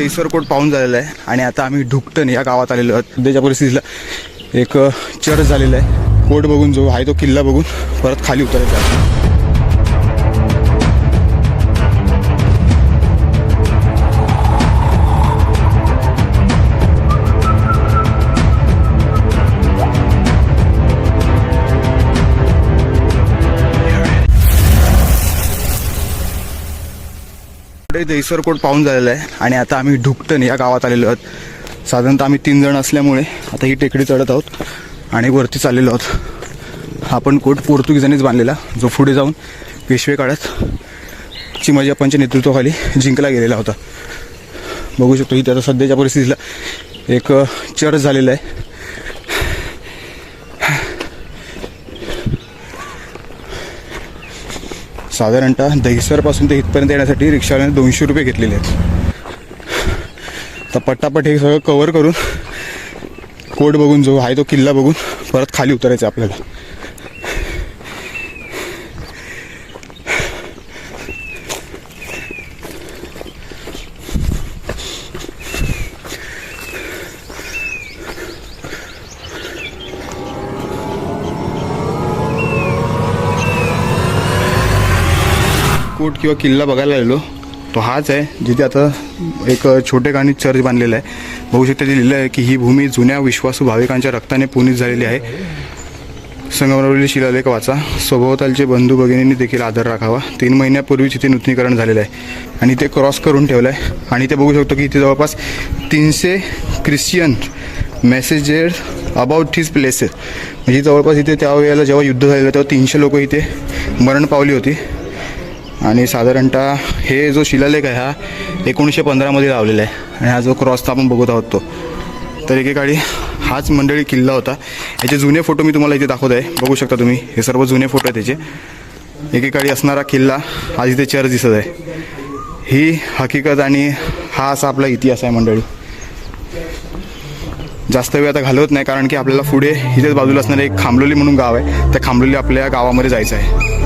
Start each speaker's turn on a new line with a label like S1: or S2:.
S1: म्हणजे दहिसर कोट पाहून झालेलं आहे. आणि आता आम्ही ढुकटण या गावात आलेलो आहोत. सध्याच्या परिस्थितीला एक चर्च झालेला आहे. कोट बघून जो आहे तो किल्ला बघून परत खाली उतरायचा आहे. पुढे पाहून झालेला आहे. आणि आता आम्ही ढुकटण या गावात आलेलो आहोत. साधारणतः आम्ही तीन जण असल्यामुळे आता ही टेकडी चढत आहोत आणि वरती चाललेलो आहोत. हा पण कोट पोर्तुगीजांनीच बांधलेला जो पुढे जाऊन पेशवे काळात चिमाजीप्पांच्या नेतृत्वाखाली जिंकला गेलेला होता. बघू शकतो इथे आता सध्याच्या परिस्थितीला एक चर्च झालेला आहे. साधारणतः दहिसरपासून ते इथपर्यंत येण्यासाठी रिक्षावाल्याने दोनशे रुपये घेतलेले आहेत. तर पट्टापट हे सगळं कवर करून कोट बघून जो आहे तो किल्ला बघून परत खाली उतरायचं आपल्याला. कोट किंवा किल्ला बघायला आलेलो तो हाच आहे जिथे आता एक छोटे गाणी चर्च बांधलेलं आहे. बघू शकता ते लिहिलं आहे की ही भूमी जुन्या विश्वासू भाविकांच्या रक्ताने पुनीत झालेली आहे. संगमरवरील शिलालेख वाचा. स्वभोवतालचे बंधू भगिनींनी देखील आदर राखावा. तीन महिन्यापूर्वी इथे नूतनीकरण झालेलं आहे. आणि ते क्रॉस करून ठेवलं आहे आणि ते बघू शकतो की इथे जवळपास तीनशे Christian messages about his places. म्हणजे जवळपास इथे त्यावेळेला जेव्हा युद्ध झालेलं तेव्हा तीनशे लोक इथे मरण पावली होती. आणि साधारणतः हे जो शिलालेख आहे हा एकोणीसशे पंधरामध्ये लावलेला आहे. आणि हा जो क्रॉस आपण बघत आहोत तो. तर एकेकाळी हाच मंडळी किल्ला होता. याचे जुने फोटो मी तुम्हाला इथे दाखवत आहे. बघू शकता तुम्ही. हे सर्व जुने फोटो आहेत त्याचे एकेकाळी असणारा किल्ला आज इथे चर्च दिसत आहे. ही हकीकत आणि हा असा आपला इतिहास आहे मंडळी. जास्त वेळ आता घालवत नाही कारण की आपल्याला पुढे इथेच बाजूला असणारे एक खांबलोली म्हणून गाव आहे. त्या खांबलोली आपल्या गावामध्ये जायचं आहे.